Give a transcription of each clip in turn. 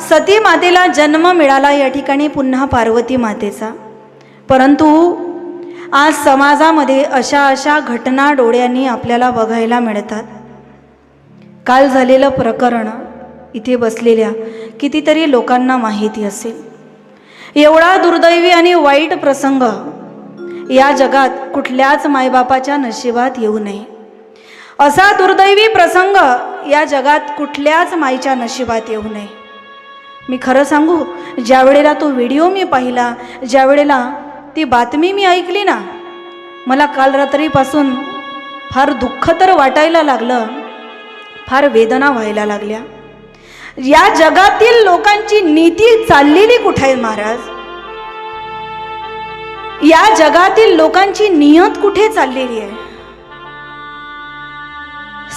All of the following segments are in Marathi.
सती मातेला जन्म मिळाला या ठिकाणी पुन्हा पार्वती मातेचा. परंतु आज समाजामध्ये अशा अशा घटना डोळ्यांनी आपल्याला बघायला मिळतात. काल झालेलं प्रकरण इथे बसलेल्या कितीतरी लोकांना माहिती असेल. एवढा दुर्दैवी आणि वाईट प्रसंग या जगात कुठल्याच मायबापाच्या नशिबात येऊ नये. असा दुर्दैवी प्रसंग या जगात कुठल्याच माईच्या नशिबात येऊ नये. मी खरं सांगू ज्या वेळेला तो व्हिडिओ मी पाहिला ज्या वेळेला ती बातमी मी ऐकली ना मला काल रात्रीपासून फार दुःख तर वाटायला लागलं फार वेदना व्हायला लागल्या. या जगातील लोकांची नीती चाललेली कुठे आहे महाराज? या जगातील लोकांची नियत कुठे चाललेली आहे?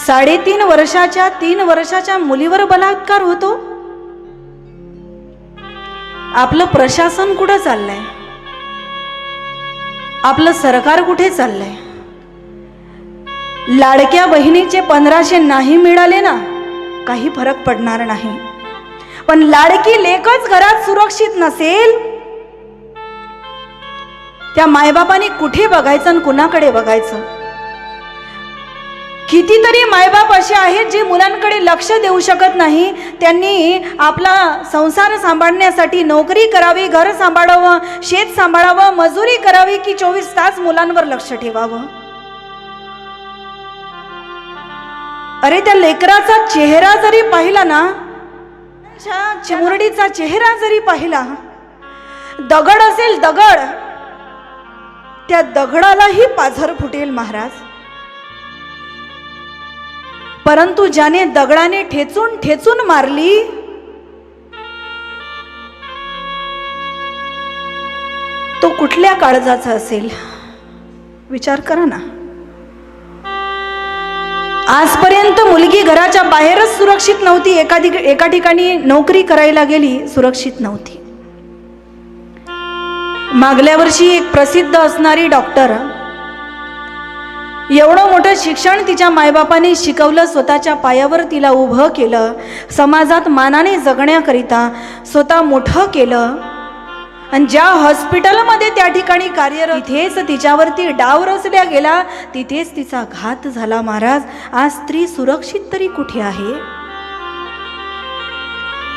साडेतीन वर्षाच्या तीन वर्षाच्या मुलीवर बलात्कार होतो? आपलं प्रशासन कुठं चाललंय? आपलं सरकार कुठे चाललंय? लाडक्या बहिणीचे पंधराशे नाही मिळाले ना काही फरक पडणार नाही. पण लाडकी लेकच घरात सुरक्षित नसेल? त्या मायबापाने कुठे बघायचं आणि कुणाकडे बघायचं? कितीतरी मायबाप असे आहेत जे मुलांकडे लक्ष देऊ शकत नाही. त्यांनी आपला संसार सांभाळण्यासाठी नोकरी करावी घर सांभाळावं शेत सांभाळावं मजुरी करावी की चोवीस तास मुलांवर लक्ष ठेवावं? अरे त्या लेकराचा चेहरा जरी पाहिला ना चिमुरडीचा चेहरा जरी पाहिला दगड असेल दगड त्या दगडालाही पाझर फुटेल महाराज. परंतु ज्याने दगडाने ठेचून ठेचून मारली तो कुठल्या काळजाचा असेल? विचार करा ना. आजपर्यंत मुलगी घराच्या बाहेरच सुरक्षित नव्हती एका एका ठिकाणी नोकरी करायला गेली सुरक्षित नव्हती. मागल्या वर्षी एक प्रसिद्ध असणारी डॉक्टर एवढं मोठं शिक्षण तिच्या मायबापाने शिकवलं स्वतःच्या पायावर तिला उभं केलं. समाजात मानाने जगण्याकरिता स्वतः मोठं केलं. आणि ज्या हॉस्पिटलमध्ये त्या ठिकाणी कार्यरत तिथेच तिच्यावरती डाव रचल्या गेला तिथेच तिचा घात झाला. महाराज आज स्त्री सुरक्षित तरी कुठे आहे?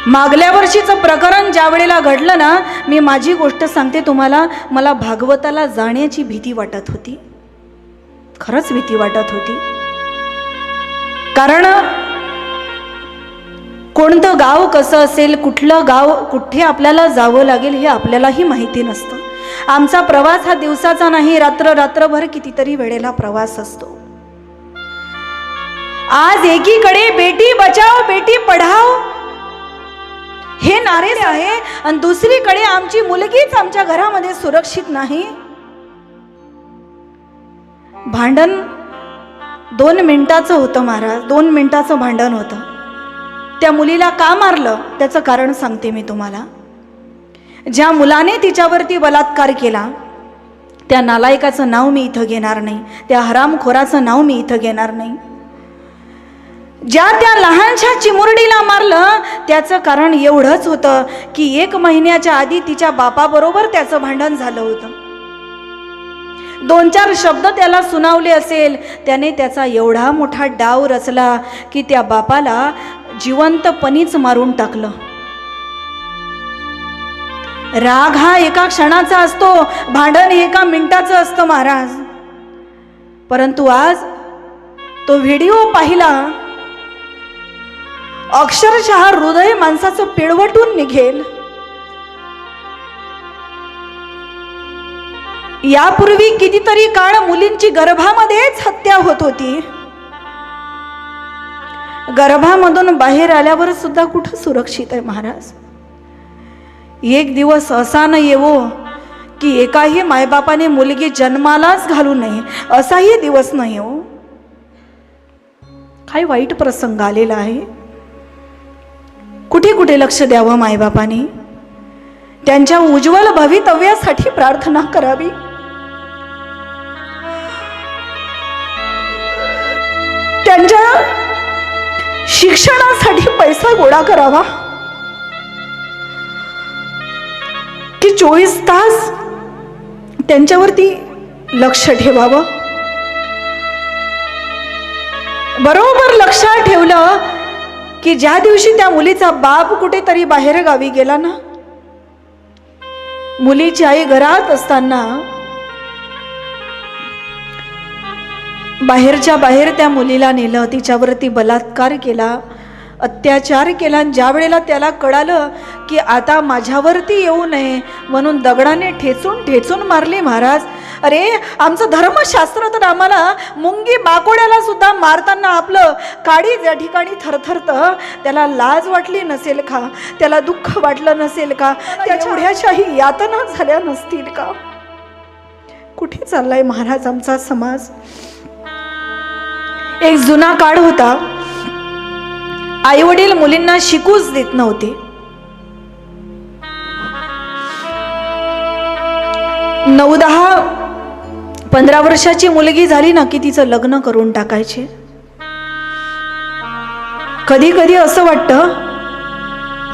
मागल्या वर्षीचं प्रकरण ज्या वेळेला घडलं ना मी माझी गोष्ट सांगते तुम्हाला. मला भागवताला जाण्याची भीती वाटत होती. खरंच भीती वाटत होती. कारण कोणतं गाव कसं असेल कुठलं गाव कुठे आपल्याला जावं लागेल हे आपल्यालाही माहिती नसतं. आमचा प्रवास हा दिवसाचा नाही रात्र रात्रभर कितीतरी वेळेला प्रवास असतो. आज एकीकडे बेटी बचाव बेटी पढाव हे नारे आहे आणि दुसरीकडे आमची मुलगीच आमच्या घरामध्ये सुरक्षित नाही. भांडण दोन मिनिटाचं होतं महाराज दोन मिनिटाचं भांडण होतं. त्या मुलीला का मारलं? त्याचं कारण सांगते मी तुम्हाला. ज्या मुलाने तिच्यावरती बलात्कार केला त्या नालायकाचं नाव मी इथं घेणार नाही त्या हरामखोराचं नाव मी इथं घेणार नाही. ज्या त्या लहानशा चिमुरडीला मारलं त्याचं कारण एवढंच होतं की एक महिन्याच्या आधी तिच्या बापाबरोबर त्याचं भांडण झालं होतं. दोन चार शब्द त्याला सुनावले असेल. त्याने त्याचा एवढा मोठा डाव रचला की त्या बापाला जिवंतपणीच मारून टाकलं. राग हा एका क्षणाचा असतो भांडण हे एका मिनिटाचं असतं महाराज. परंतु आज तो व्हिडिओ पाहिला अक्षरशः हृदय माणसाचं पिळवटून निघेल. यापूर्वी कितीतरी काळ मुलींची गर्भामध्येच हत्या होत होती. गर्भामधून बाहेर आल्यावर सुद्धा कुठं सुरक्षित आहे महाराज? एक दिवस असा न येवो की एकाही मायबापाने मुलगी जन्मालाच घालू नये असाही दिवस नाही हो काय वाईट प्रसंग आलेला आहे. कुठे कुठे लक्ष द्यावं मायबापाने? त्यांच्या उज्ज्वल भवितव्यासाठी प्रार्थना करावी. त्यांच्या शिक्षणासाठी पैसा गोळा करावा. की चोवीस तास त्यांच्यावरती लक्ष ठेवावं. बरोबर लक्षात ठेवलं की ज्या दिवशी त्या मुलीचा बाप कुठेतरी बाहेर गावी गेला ना मुलीची आई घरात असताना बाहेरच्या बाहेर त्या मुलीला नेलं तिच्यावरती बलात्कार केला अत्याचार केला. आणि ज्या वेळेला त्याला कळालं की आता माझ्यावरती येऊ नये म्हणून दगडाने ठेचून ठेचून मारले महाराज. अरे आमचं धर्मशास्त्र तर आम्हाला मुंगी माकोड्याला सुद्धा मारताना आपलं काडी ज्या ठिकाणी थरथरतं त्याला लाज वाटली नसेल का? त्याला दुःख वाटलं नसेल का? त्या एवढ्याशाही यातना झाल्या नसतील का? कुठे चाललाय महाराज आमचा समाज? एक जुना काळ होता. आई वडील मुलींना शिकूच देत नव्हते. नऊ दहा पंधरा वर्षाची मुलगी झाली ना की तिचं लग्न करून टाकायचे. कधी कधी असं वाटतं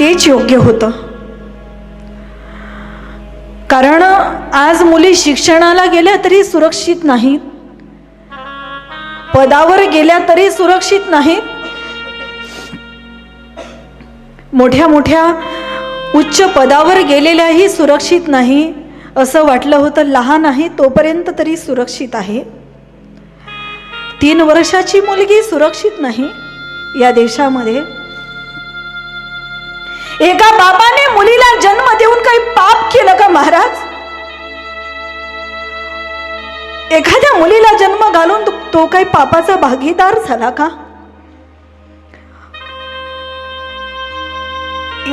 तेच योग्य होतं. कारण आज मुली शिक्षणाला गेल्या तरी सुरक्षित नाहीत. पदावर गेल्या तरी सुरक्षित नाहीत मोठ्या मोठ्या उच्च पदावर गेलेल्याही सुरक्षित नाही. असं वाटलं होतं लहान आहे तोपर्यंत तरी सुरक्षित आहे. तीन वर्षाची मुलगी सुरक्षित नाही या देशामध्ये. एका बाबाने मुलीला जन्म देऊन काही पाप केलं का महाराज? एखाद्या मुलीला जन्म घालून तो- तो काही पापाचा भागीदार झाला का?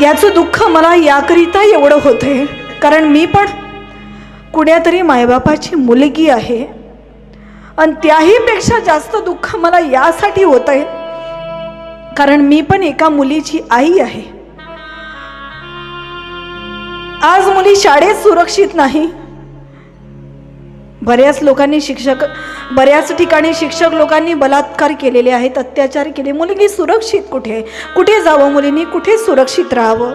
याचं दुःख मला याकरिता एवढं होतंय. कारण मी पण कुण्यातरी मायबापाची मुलगी आहे. आणि त्याहीपेक्षा जास्त दुःख मला यासाठी होत आहे कारण मी पण एका मुलीची आई आहे. आज मुली शाळेत सुरक्षित नाही. बऱ्याच लोकांनी शिक्षक बऱ्याच ठिकाणी शिक्षक लोकांनी बलात्कार केलेले आहेत अत्याचार केले. मुलगी सुरक्षित कुठे? कुठे जावं मुलींनी? कुठे सुरक्षित राहावं?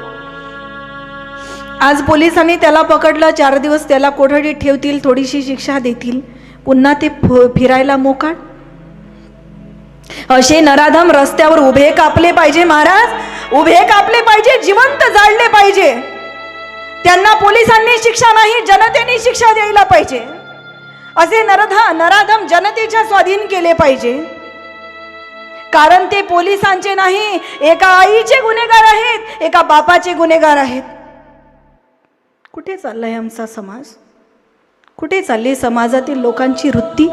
आज पोलिसांनी त्याला पकडलं चार दिवस त्याला कोठडीत ठेवतील थोडीशी शिक्षा देतील. पुन्हा ते फ- फिरायला मोकाट. असे नराधम रस्त्यावर उभे कापले पाहिजे महाराज. उभे कापले पाहिजे जिवंत जाळले पाहिजे. त्यांना पोलिसांनी शिक्षा नाही जनतेने शिक्षा द्यायला पाहिजे. असे नरधा नराधम जनतेच्या स्वाधीन केले पाहिजे. कारण ते पोलिसांचे नाही एका आईचे गुन्हेगार आहेत एका बापाचे गुन्हेगार आहेत. कुठे चाललाय आमचा समाज? कुठे चालली समाजातील लोकांची वृत्ती?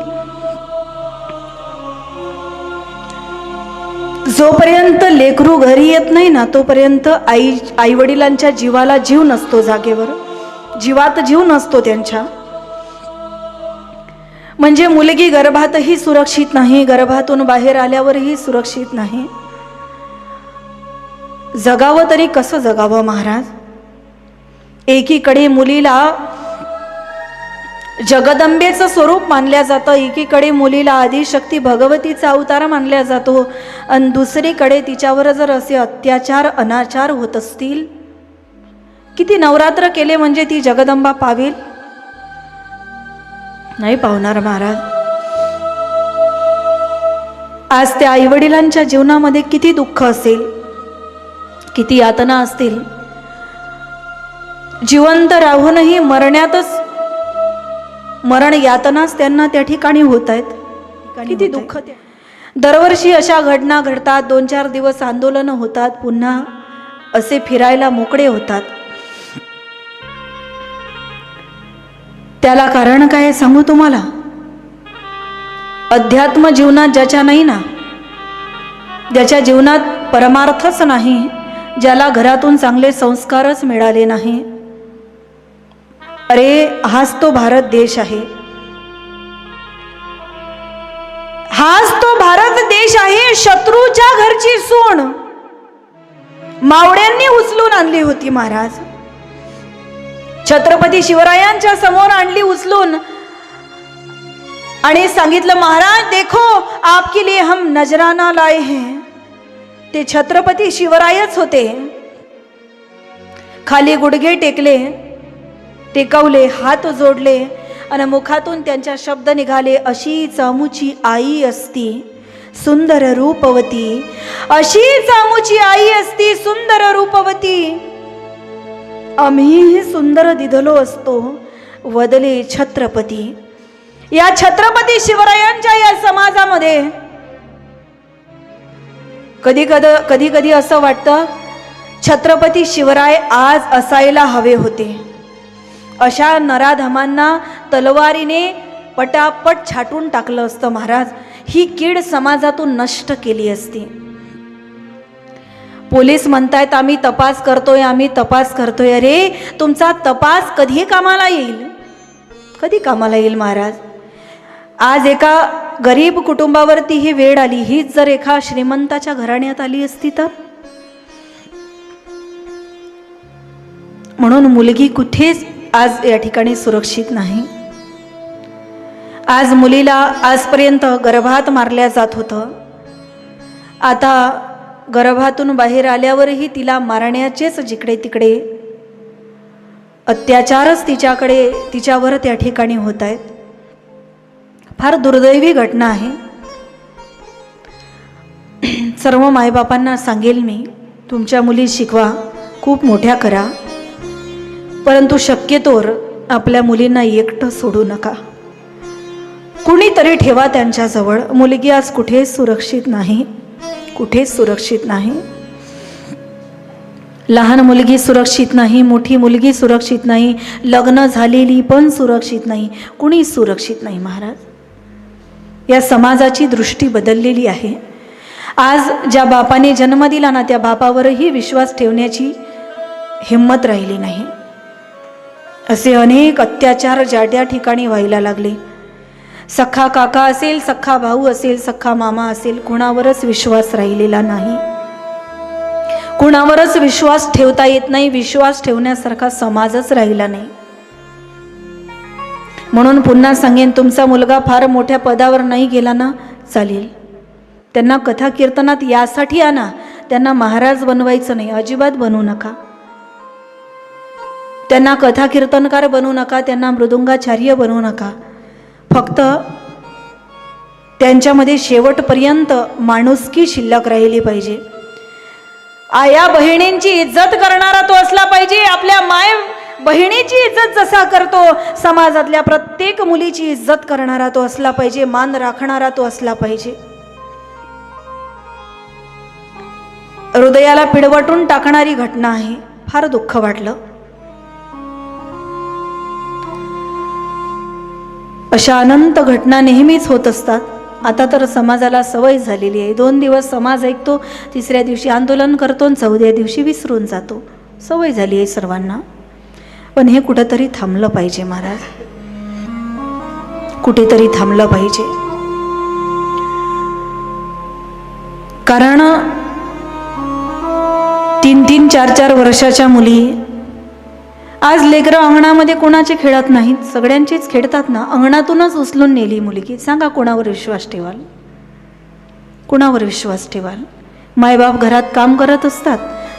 जोपर्यंत लेकरू घरी येत नाही ना तोपर्यंत आई आई वडिलांच्या जीवाला जीव नसतो जागेवर. जीवात जीव नसतो त्यांच्या. म्हणजे मुलगी गर्भातही सुरक्षित नाही गर्भातून बाहेर आल्यावरही सुरक्षित नाही. जगावं तरी कसं जगावं महाराज? एकीकडे मुलीला जगदंबेचं स्वरूप मानल्या जातं एकीकडे मुलीला आदिशक्ती भगवतीचा अवतार मानल्या जातो आणि दुसरीकडे तिच्यावर जर असे अत्याचार अनाचार होत असतील किती नवरात्र केले म्हणजे ती जगदंबा पावेल? नाही पावणार महाराज. आज त्या आईवडिलांच्या जीवनामध्ये किती दुःख असेल किती यातना असतील. जिवंत राहूनही मरण्यातच मरण यातनाच त्यांना त्या ठिकाणी होत आहेत. किती दुःख दरवर्षी अशा घटना घडतात दोन चार दिवस आंदोलनं होतात पुन्हा असे फिरायला मोकळे होतात. त्याला कारण काय सांगू तुम्हाला? अध्यात्म जीवनात ज्याच्या नाही ना ज्याच्या जीवनात परमार्थच नाही ज्याला घरातून चांगले संस्कारच मिळाले नाही. अरे हाच तो भारत देश आहे. हाच तो भारत देश आहे शत्रूच्या घरची सून. मावड्यांनी उचलून आणली होती महाराज. छत्रपती शिवरायांच्या समोर आणली उचलून. आणि सांगितलं महाराज देखो आपके लिए हम नजराना लाए हैं. ते छत्रपती शिवरायच होते. खाली गुडघे टेकले टेकवले हात जोडले आणि मुखातून त्यांच्या शब्द निघाले अशी चामूची आई असती सुंदर रूपवती. अशी चामूची आई असती सुंदर रूपवती. आम्हीही सुंदर दिधलो असतो वदले छत्रपती. या छत्रपती शिवरायांच्या या समाजामध्ये कधी कद कधी कधी असं वाटतं छत्रपती शिवराय आज असायला हवे होते. अशा नराधमांना तलवारीने पटापट छाटून टाकलं असतं महाराज. ही कीड समाजातून नष्ट केली असती. पोलीस म्हणतायत आम्ही तपास करतोय आम्ही तपास करतोय. अरे तुमचा तपास कधी कामाला येईल? कधी कामाला येईल महाराज? आज एका गरीब कुटुंबावरती ही वेळ आली. हीच जर एका श्रीमंताच्या घराण्यात आली असती तर? म्हणून मुलगी कुठेच आज या ठिकाणी सुरक्षित नाही. आज मुलीला आजपर्यंत गर्भात मारल्या जात होतं. आता गर्भातून बाहेर आल्यावरही तिला मारण्याचेच जिकडे तिकडे अत्याचारच तिच्याकडे तिच्यावर त्या ठिकाणी होत आहेत. फार दुर्दैवी घटना आहे. सर्व मायबापांना सांगेल मी तुमच्या मुली शिकवा खूप मोठ्या करा. परंतु शक्यतोवर आपल्या मुलींना एकटं सोडू नका. कुणीतरी ठेवा त्यांच्याजवळ मुलगी आज कुठे सुरक्षित नाही. कुठेच सुरक्षित नाही. लहान मुलगी सुरक्षित नाही मोठी मुलगी सुरक्षित नाही लग्न झालेली पण सुरक्षित नाही. कुणी सुरक्षित नाही महाराज? या समाजाची दृष्टी बदललेली आहे. आज ज्या बापाने जन्म दिला ना त्या बापावरही विश्वास ठेवण्याची हिंमत राहिली नाही. असे अनेक अत्याचार ज्या त्या ठिकाणी व्हायला लागले. सख्खा काका असेल सख्खा भाऊ असेल सख्खा मामा असेल कुणावरच विश्वास राहिलेला नाही. कुणावरच विश्वास ठेवता येत नाही विश्वास ठेवण्यासारखा समाजच राहिला नाही. म्हणून पुन्हा सांगेन तुमचा मुलगा फार मोठ्या पदावर नाही गेला ना चालेल. त्यांना कथा कीर्तनात यासाठी आणा. त्यांना महाराज बनवायचं नाही अजिबात बनवू नका. त्यांना कथा कीर्तनकार बनवू नका त्यांना मृदुंगाचार्य बनवू नका. फक्त त्यांच्यामध्ये शेवटपर्यंत माणुसकी शिल्लक राहिली पाहिजे. आया बहिणींची इज्जत करणारा तो असला पाहिजे आपल्या माय बहिणीची इज्जत जसा करतो समाजातल्या प्रत्येक मुलीची इज्जत करणारा तो असला पाहिजे मान राखणारा तो असला पाहिजे. हृदयाला पिडवटून टाकणारी घटना आहे फार दुःख वाटलं. अशा अनंत घटना नेहमीच होत असतात. आता तर समाजाला सवय झालेली आहे. दोन दिवस समाज ऐकतो तिसऱ्या दिवशी आंदोलन करतो आणि चौथ्या दिवशी विसरून जातो. सवय झाली आहे सर्वांना. पण हे कुठंतरी थांबलं पाहिजे महाराज. कुठेतरी थांबलं पाहिजे. कारण तीन तीन चार चार वर्षाच्या मुली आज लेकरं अंगणामध्ये कोणाचे खेळत नाहीत? सगळ्यांचीच खेळतात ना? अंगणातूनच उचलून नेली मुलगी. सांगा कोणावर विश्वास ठेवाल? कुणावर विश्वास ठेवाल? मायबाप घरात काम करत असतात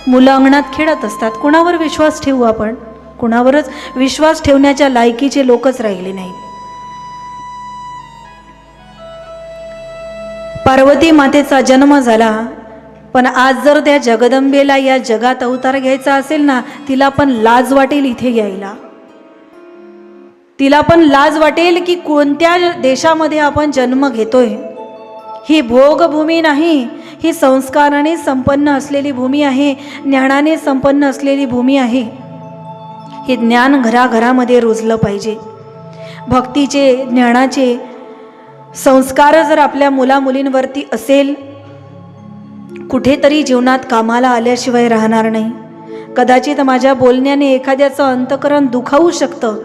मुलं अंगणात खेळत असतात. कुणावर विश्वास ठेवू आपण? कुणावरच विश्वास ठेवण्याच्या लायकीचे लोकच राहिले नाहीत. पार्वती मातेचा जन्म झाला. पण आज जर त्या जगदंबेला या जगात अवतार घ्यायचा असेल ना तिला पण लाज वाटेल इथे यायला. तिला पण लाज वाटेल की कोणत्या देशामध्ये आपण जन्म घेतोय. ही भोगभूमी नाही ही संस्काराने संपन्न असलेली भूमी आहे ज्ञानाने संपन्न असलेली भूमी आहे. हे ज्ञान घराघरामध्ये रुजलं पाहिजे. भक्तीचे ज्ञानाचे संस्कार जर आपल्या मुलामुलींवरती असेल कुठेतरी जीवनात कामाला आल्याशिवाय राहणार नाही. कदाचित माझ्या बोलण्याने एखाद्याचं अंतकरण दुखावू शकतं.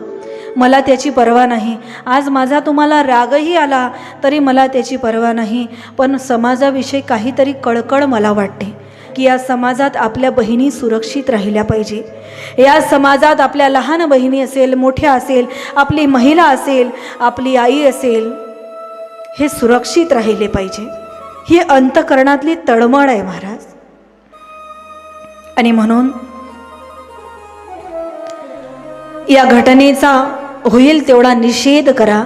मला त्याची पर्वा नाही. आज माझा तुम्हाला रागही आला तरी मला त्याची पर्वा नाही. पण समाजाविषयी काहीतरी कळकळ मला वाटते की या समाजात आपल्या बहिणी सुरक्षित राहिल्या पाहिजे. या समाजात आपल्या लहान बहिणी असेल मोठ्या असेल आपली महिला असेल आपली आई असेल हे सुरक्षित राहिले पाहिजे. ही अंतकरणातली तळमळ आहे महाराज. आणि म्हणून या घटनेचा होईल तेवढा निषेध करा.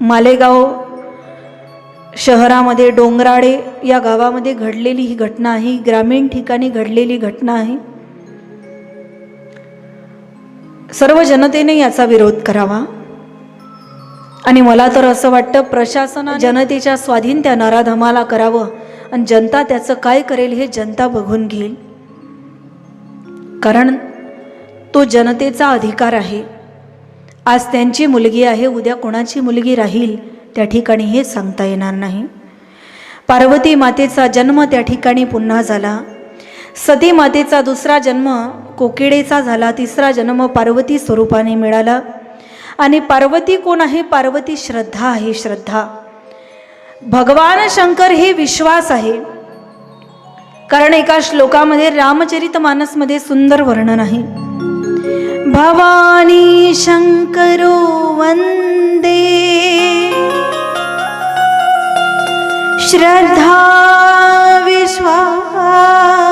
मालेगाव शहरामध्ये डोंगराळे या गावामध्ये घडलेली ही घटना आहे ग्रामीण ठिकाणी घडलेली घटना आहे. सर्व जनतेने याचा विरोध करावा. आणि मला तर असं वाटतं प्रशासन जनतेच्या स्वाधीन त्या नराधमाला करावं. आणि जनता त्याचं काय करेल हे जनता बघून घेईल. कारण तो जनतेचा अधिकार आहे. आज त्यांची मुलगी आहे उद्या कोणाची मुलगी राहील त्या ठिकाणी हे सांगता येणार नाही. पार्वती मातेचा जन्म त्या ठिकाणी पुन्हा झाला. सती मातेचा दुसरा जन्म कोकिडेचा झाला. तिसरा जन्म पार्वती स्वरूपाने मिळाला. आणि पार्वती कोण आहे? पार्वती श्रद्धा आहे श्रद्धा. भगवान शंकर हे विश्वास आहे. कारण एका श्लोकामध्ये रामचरित मानसमध्ये सुंदर वर्णन आहे. भवानी शंकरो वंदे श्रद्धा विश्वास.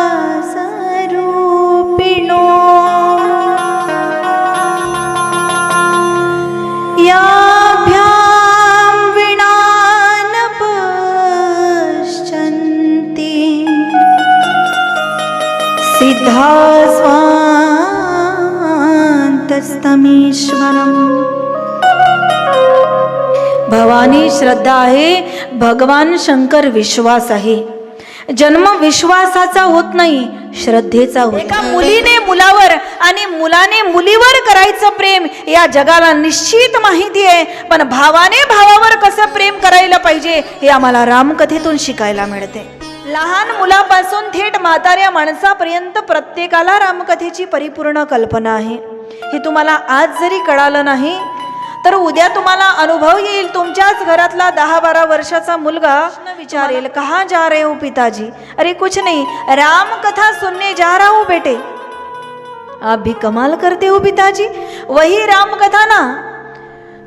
भवानी श्रद्धा आहे भगवान शंकर विश्वास आहे. जन्म विश्वासाचा होत नाही श्रद्धेचा होत एका मुलीने मुलावर आणि मुलाने मुलीवर करायचं प्रेम या जगाला निश्चित माहिती आहे. पण भावाने भावावर कसं प्रेम करायला पाहिजे हे आम्हाला रामकथेतून शिकायला मिळते. लहान मुलापासून थेट म्हाताऱ्या माणसापर्यंत प्रत्येकाला रामकथेची परिपूर्ण कल्पना आहे. हे तुम्हाला आज जरी कळालं नाही तर उद्या तुम्हाला अनुभव येईल. तुमच्याच घरातला दहा बारा वर्षाचा मुलगा विचारेल कहा जा रहे हो पिताजी? अरे कुछ नहीं. राम कथा सुनने जा रहा हूँ बेटे. आप भी कमाल करते हो पिताजी. वही राम कथा ना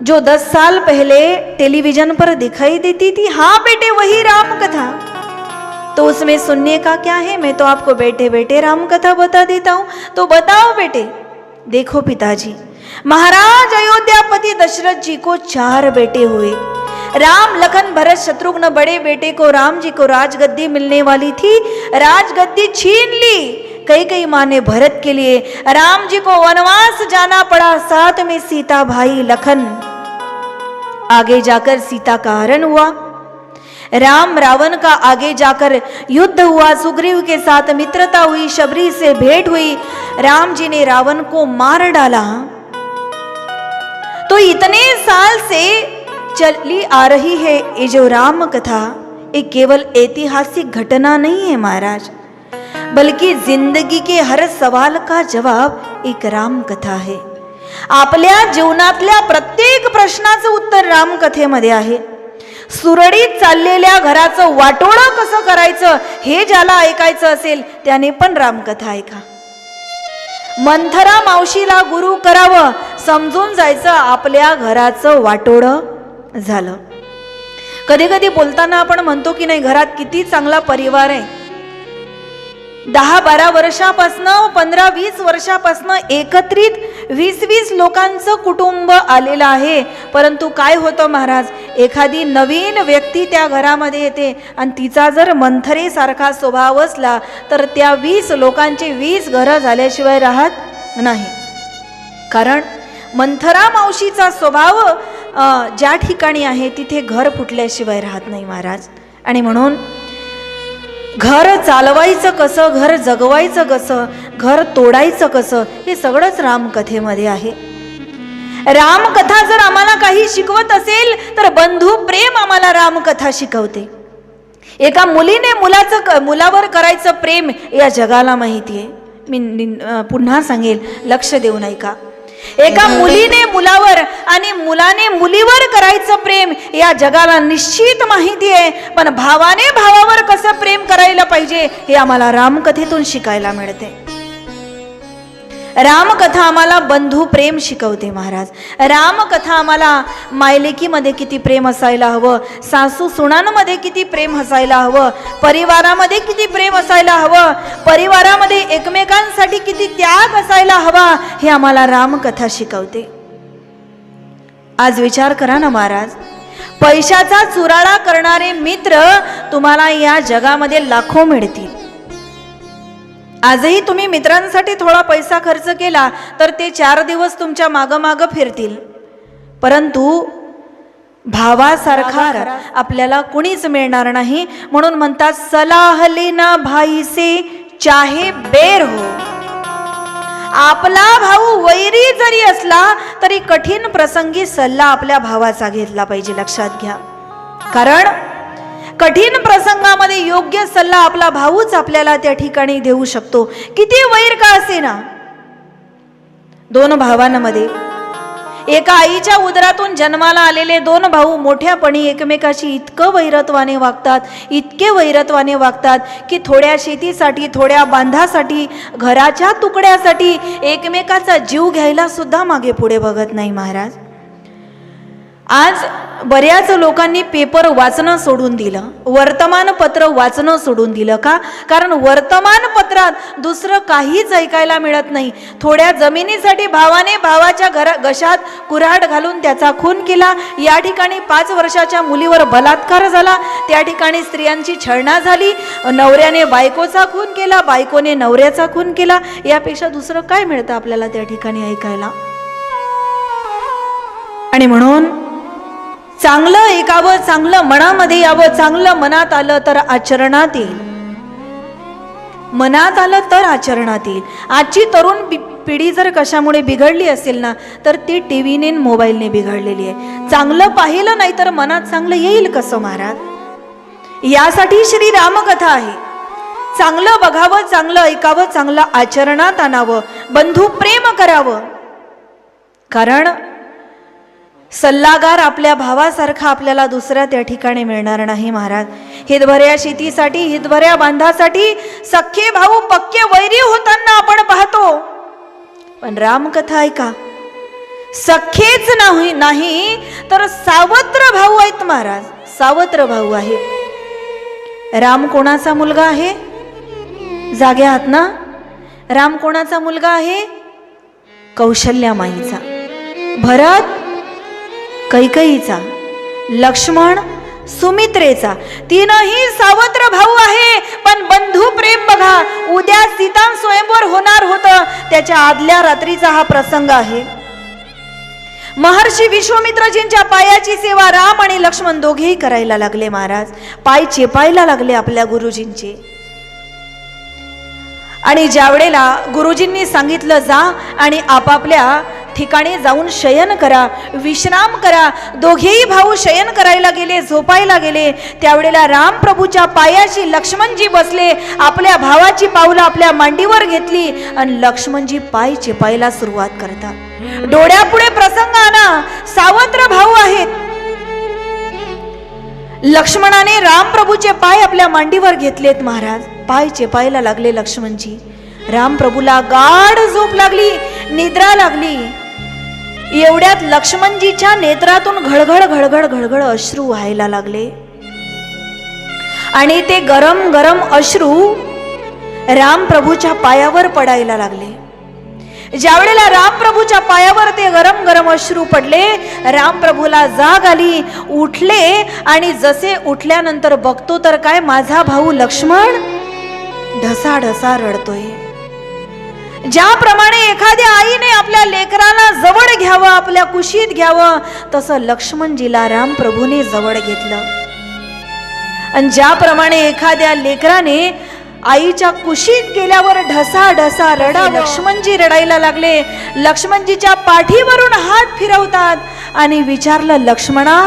जो दस साल पहले टेलीविजन पर दिखाई देती थी. हाँ बेटे वही राम कथा तो उसमें सुनने का क्या है? मैं तो आपको बैठे बैठे राम कथा बता देता हूँ. तो बताओ बेटे. देखो पिताजी, महाराज अयोध्यापति दशरथ जी को चार बेटे हुए। राम, लखन, भरत, शत्रुघ्न बड़े बेटे को राम जी को राजगद्दी मिलने वाली थी। राजगद्दी छीन ली। कई कई माँ ने भरत के लिए राम जी को वनवास जाना पड़ा। साथ में सीता भाई लखन। आगे जाकर सीता का हरण हुआ। राम रावण का आगे जाकर युद्ध हुआ। सुग्रीव के साथ मित्रता हुई, शबरी से भेंट हुई। राम जी ने रावण को मार डाला। तो इतने साल से चली आ रही है ये जो राम कथा। ये केवल ऐतिहासिक घटना नहीं है महाराज, बल्कि ज़िंदगी के हर सवाल का जवाब एक राम कथा है। आपल्या जीवनातल्या प्रत्येक प्रश्नाचं उत्तर रामकथेमध्ये आहे। सुरळीत चाललेल्या घराचं वाटोळं कसं करायचं हे ज्याला ऐकायचं असेल त्याने पण रामकथा ऐका. मंथरा मावशीला गुरु करावं समजून जायचं आपल्या घराचं वाटोळं झालं. कधी कधी बोलताना आपण म्हणतो की नाही घरात किती चांगला परिवार आहे. दहा बारा वर्षापासनं पंधरा वीस वर्षापासनं एकत्रित वीस वीस लोकांचं कुटुंब आलेलं आहे. परंतु काय होतं महाराज? एखादी नवीन व्यक्ती त्या घरामध्ये येते आणि तिचा जर मंथरेसारखा स्वभाव असला तर त्या वीस लोकांचे वीस घरं झाल्याशिवाय राहत नाही. कारण मंथरा मावशीचा स्वभाव ज्या ठिकाणी आहे तिथे घर फुटल्याशिवाय राहत नाही महाराज. आणि म्हणून घर चालवायचं कसं घर जगवायचं कसं घर तोडायचं कसं हे सगळंच रामकथेमध्ये आहे. रामकथा जर आम्हाला काही शिकवत असेल तर बंधू प्रेम आम्हाला रामकथा शिकवते. एका मुलीने मुलाचं क- मुलावर करायचं प्रेम या जगाला माहिती आहे मी पुन्हा सांगेल लक्ष देऊ ऐका का एका मुलीने मुलावर आणि मुलाने मुलीवर करायचं प्रेम या जगाला निश्चित माहिती आहे. पण भावाने भावावर कसं प्रेम करायला पाहिजे हे आम्हाला रामकथेतून शिकायला मिळते. रामकथा आम्हाला बंधू प्रेम शिकवते महाराज. रामकथा आम्हाला मायलेकीमध्ये किती प्रेम असायला हवं सासू सुणांमध्ये किती प्रेम असायला हवं परिवारामध्ये किती प्रेम असायला हवं परिवारामध्ये एकमेकांसाठी किती त्याग असायला हवा हे आम्हाला रामकथा शिकवते. आज विचार करा ना महाराज पैशाचा चुराडा करणारे मित्र तुम्हाला या जगामध्ये लाखो मिळतील. आजही तुम्ही मित्रांसाठी थोडा पैसा खर्च केला तर ते चार दिवस तुमच्या मागं मागं फिरतील. परंतु भावासारखा आपल्याला कुणीच मिळणार नाही म्हणून म्हणतात सलाहले ना भाईसे चाहे बेर हो. आपला भाऊ वैरी जरी असला तरी कठीण प्रसंगी सल्ला आपल्या भावाचा घेतला पाहिजे लक्षात घ्या. कारण कठीण प्रसंगामध्ये योग्य सल्ला आपला भाऊच आपल्याला त्या ठिकाणी देऊ शकतो. किती वैर का असे ना दोन भावांमध्ये. एका आईच्या उदरातून जन्माला आलेले दोन भाऊ मोठ्यापणी एकमेकाशी इतकं वैरत्वाने वागतात इतके वैरत्वाने वागतात की थोड्या शेतीसाठी थोड्या बांधासाठी घराच्या तुकड्यासाठी एकमेकाचा जीव घ्यायला सुद्धा मागे पुढे बघत नाही महाराज. आज बऱ्याच लोकांनी पेपर वाचणं सोडून दिलं वर्तमानपत्र वाचणं सोडून दिलं का? कारण वर्तमानपत्रात दुसरं काहीच ऐकायला मिळत नाही. थोड्या जमिनीसाठी भावाने भावाच्या घरा घशात कुऱ्हाड घालून त्याचा खून केला. या ठिकाणी पाच वर्षाच्या मुलीवर बलात्कार झाला. त्या ठिकाणी स्त्रियांची छळणा झाली. नवऱ्याने बायकोचा खून केला बायकोने नवऱ्याचा खून केला. यापेक्षा दुसरं काय मिळतं आपल्याला त्या ठिकाणी ऐकायला? आणि म्हणून चांगलं ऐकावं चांगलं मनामध्ये यावं चांगलं मनात आलं तर आचरणात येईल. मनात आलं तर आचरणात येईल. आजची तरुण पि- पिढी जर कशामुळे बिघडली असेल ना तर ती टी व्हीने मोबाईलने बिघडलेली आहे. चांगलं पाहिलं नाही तर मनात चांगलं येईल कसं महाराज? यासाठी श्री रामकथा आहे. चांगलं बघावं चांगलं ऐकावं चांगलं आचरणात आणावं बंधू प्रेम करावं. कारण सल्लागार आपल्या भावासारखा आपल्याला दुसऱ्या त्या ठिकाणी मिळणार नाही महाराज. हितभऱ्या शेतीसाठी हितभऱ्या बांधासाठी सख्खे भाऊ पक्के वैरी होताना आपण पाहतो. पण रामकथा ऐका. सख्खेच नाही नाही तर सावत्र भाऊ आहेत महाराज. सावत्र भाऊ आहे राम कोणाचा मुलगा आहे? जागे आहात ना? राम कोणाचा मुलगा आहे? कौशल्या माईचा. भरत कैकईचा लक्ष्मण सुमित्रेचा. तीनही सावत्र भाऊ आहे पण बंधू प्रेम बघा उद्या सीता स्वयंवर होणार होतं. त्याच्या आदल्या रात्रीचा हा प्रसंग आहे. महर्षी विश्वमित्रजींच्या पायाची सेवा राम आणि लक्ष्मण दोघेही करायला लागले महाराज. पाय चेपायला लागले आपल्या गुरुजींचे. आणि ज्यावेळेला गुरुजींनी सांगितलं जा आणि आपापल्या ठिकाणी जाऊन शयन करा विश्राम करा. दोघेही भाऊ शयन करायला गेले झोपायला गेले. त्यावेळेला रामप्रभूच्या पायाशी लक्ष्मणजी बसले आपल्या भावाची पावलं आपल्या मांडीवर घेतली आणि लक्ष्मणजी पाय चिपायला सुरुवात करतात. डोळ्यापुढे प्रसंग आणा सावत्र भाऊ आहेत. लक्ष्मणाने रामप्रभूचे पाय आपल्या मांडीवर घेतलेत महाराज. पाय चेपायला लागले लक्ष्मणजी. रामप्रभूला गाढ झोप लागली निद्रा लागली. एवढ्यात लक्ष्मणजीच्या नेत्रातून घळघळ घळघळ घळघळ अश्रू व्हायला लागले. आणि ते गरम गरम अश्रू रामप्रभूच्या पायावर पडायला लागले. ज्यावेळेला रामप्रभूच्या पायावर ते गरम गरम अश्रू पडले रामप्रभूला जाग आली उठले आणि जसे उठल्यानंतर बघतो तर काय माझा भाऊ लक्ष्मण ढसा ढसा रडतोय. ज्याप्रमाणे एखाद्या आईने आपल्या लेकराला जवळ घ्यावं आपल्या कुशीत घ्यावं तसं लक्ष्मणजीला रामप्रभूने जवळ घेतलं. आणि ज्याप्रमाणे एखाद्या लेकराने आईच्या कुशीत गेल्यावर ढसा ढसा रडा लक्ष्मणजी रडायला लागले. लक्ष्मणजीच्या पाठीवरून हात फिरवतात आणि विचारलं लक्ष्मणा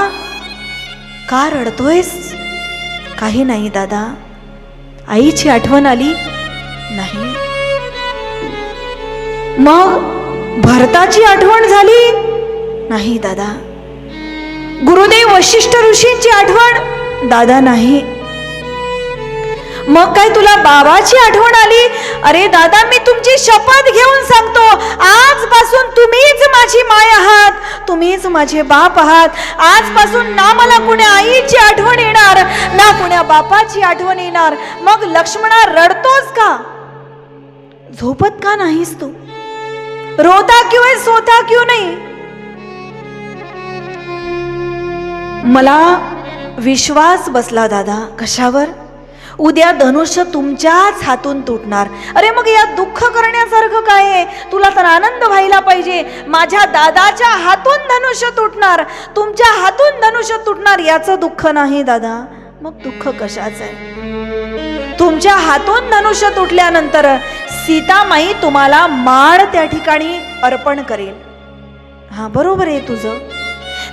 का रडतोयस? काही नाही दादा. आईची आठवण आली नाही. मग भरताची आठवण झाली? नाही दादा. गुरुदेव वशिष्ठ ऋषींची आठवण? दादा नाही. मग काय तुला बाबाची आठवण आली? अरे दादा मी तुमची शपथ घेऊन सांगतो. आजपासून तुम्हीच माझी माय आहात. तुम्हीच माझे बाप आहात. आजपासून ना मला कुण्या आईची आठवण येणार ना कुण्या बापाची आठवण येणार. मग लक्ष्मणा रडतोस का? झोपत का नाहीस तू? रोता क्यों है सोता क्यों नहीं? मला विश्वास बसला दादा. कशावर? उद्या धनुष्य तुमच्याच हातून तुटणार. अरे मग या दुःख करण्यासारखं काय आहे? तुला तर आनंद व्हायला पाहिजे. माझ्या दादाच्या हातून धनुष्य तुटणार. तुमच्या हातून धनुष्य तुटणार याचं दुःख नाही दादा. मग दुःख कशाचं आहे? तुमच्या हातून धनुष्य तुटल्यानंतर सीतामाई तुम्हाला माळ त्या ठिकाणी अर्पण करेल. हा बरोबर आहे तुझं.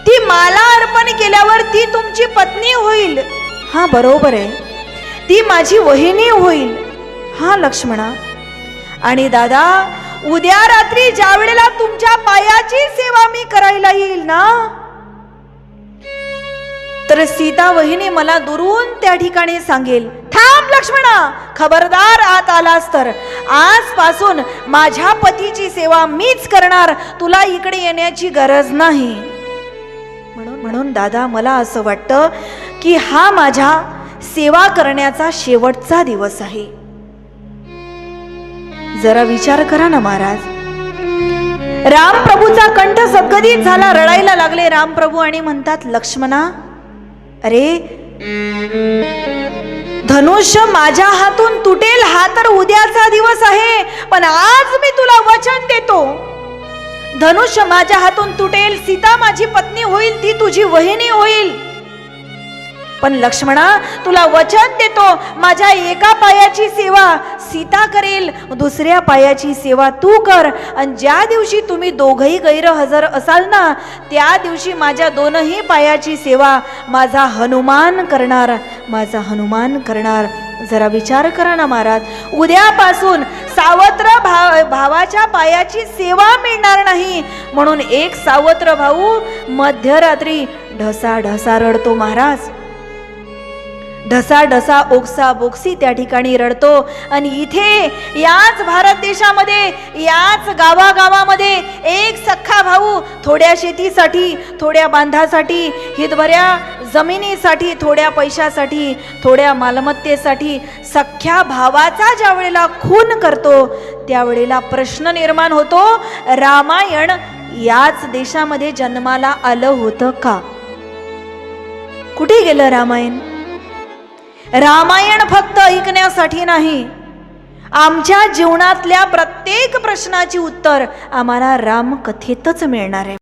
ती माला अर्पण केल्यावर ती तुमची पत्नी होईल. हा बरोबर आहे. ती माझी वहिनी होईल. हा लक्ष्मणा. आणि दादा उद्या रात्री ज्या वेळेला तुमच्या पायाची सेवा मी करायला येईल ना तर सीता वहिनी मला दुरून त्या ठिकाणी सांगेल थांब लक्ष्मणा खबरदार आत आलास तर. आजपासून माझ्या पतीची सेवा मीच करणार तुला इकडे येण्याची गरज नाही. म्हणून म्हणून दादा मला असं वाटतं की हा माझ्या सेवा करण्याचा शेवटचा दिवस आहे. जरा विचार करा ना महाराज. रामप्रभूचा कंठ सद्गदित झाला रडायला लागले रामप्रभू आणि म्हणतात लक्ष्मणा अरे धनुष्य माझ्या हातून तुटेल हा तर उद्याचा दिवस आहे पण आज मी तुला वचन देतो. धनुष्य माझ्या हातून तुटेल सीता माझी पत्नी होईल ती तुझी वहिनी होईल. पण लक्ष्मणा तुला वचन देतो माझ्या एका पायाची सेवा सीता करेल दुसऱ्या पायाची सेवा तू कर. आणि ज्या दिवशी तुम्ही दोघही गैरहजर असाल ना त्या दिवशी माझ्या दोनही पायाची सेवा माझा हनुमान करणार माझा हनुमान करणार. जरा विचार करा ना महाराज उद्यापासून सावत्र भाव भावाच्या पायाची सेवा मिळणार नाही. म्हणून एक सावत्र भाऊ मध्यरात्री ढसा ढसा रडतो महाराज. ढसा ढसा ओक्सा बोक्सी त्या ठिकाणी रडतो. आणि इथे याच भारत देशामध्ये याच गावागावामध्ये एक सख्खा भाऊ थोड्या शेतीसाठी थोड्या बांधासाठी हितभऱ्या जमिनीसाठी थोड्या पैशासाठी थोड्या मालमत्तेसाठी सख्ख्या भावाचा ज्या वेळेला खून करतो त्यावेळेला प्रश्न निर्माण होतो रामायण याच देशामध्ये जन्माला आलं होतं का? कुठे गेलं रामायण? रामायण फक्त ऐकण्यासाठी नाही. आमच्या जीवनातल्या प्रत्येक प्रश्नाची उत्तर आम्हाला रामकथेतच मिळणार आहे.